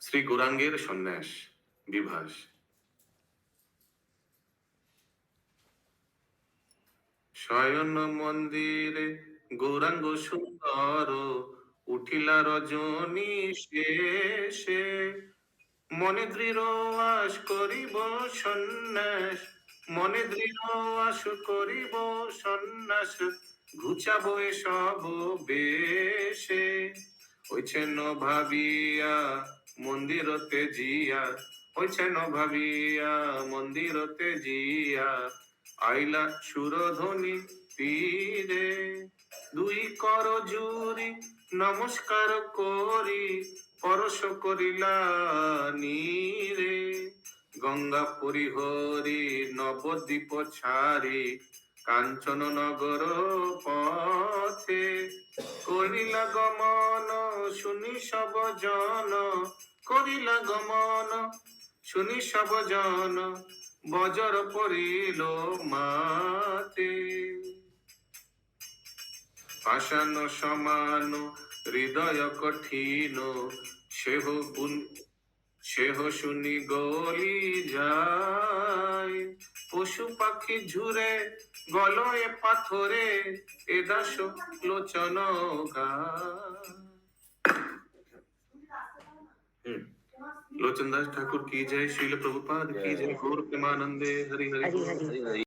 শ্রী গৌরাঙ্গের সন্ন্যাস, বিভাস। শয়ন মন্দিরে গৌরাঙ্গ সুন্দর, উঠিলা রজনী শেষে। মনে দৃঢ় আশ করিব সন্ন্যাস, মনে দৃঢ় করিব সন্ন্যাস, ঘুচাব এসব বেশে। হইছেন ভাবিয়া মন্দিরতে জিয়া, হইছেন ভাবিয়া, মন্দিরতে জিয়া, আইলা সুরধ্বনি তীরে, দুই কর জুরি নমস্কার করি, পরশ করিলা নীরে। গঙ্গা পরিহরি নবদ্বীপ ছাড়ি, কাঞ্চন নগর পথে। করিলা গমন, শুনি সব জন করিলা গমন, শুনি সব জন, বজর পড়িল মাতে পাষাণ সমান, হৃদয় কঠিন, সেহ সেহ শুনি গলি যায় পশু পাখি ঝুরে, গলয়ে পাথরে, এ দাস লোচন গায়। लोचन दास ठाकुर की जय श्रील प्रभुपाद की जय गौर प्रेमानंदे हरि हरि हरि हरि।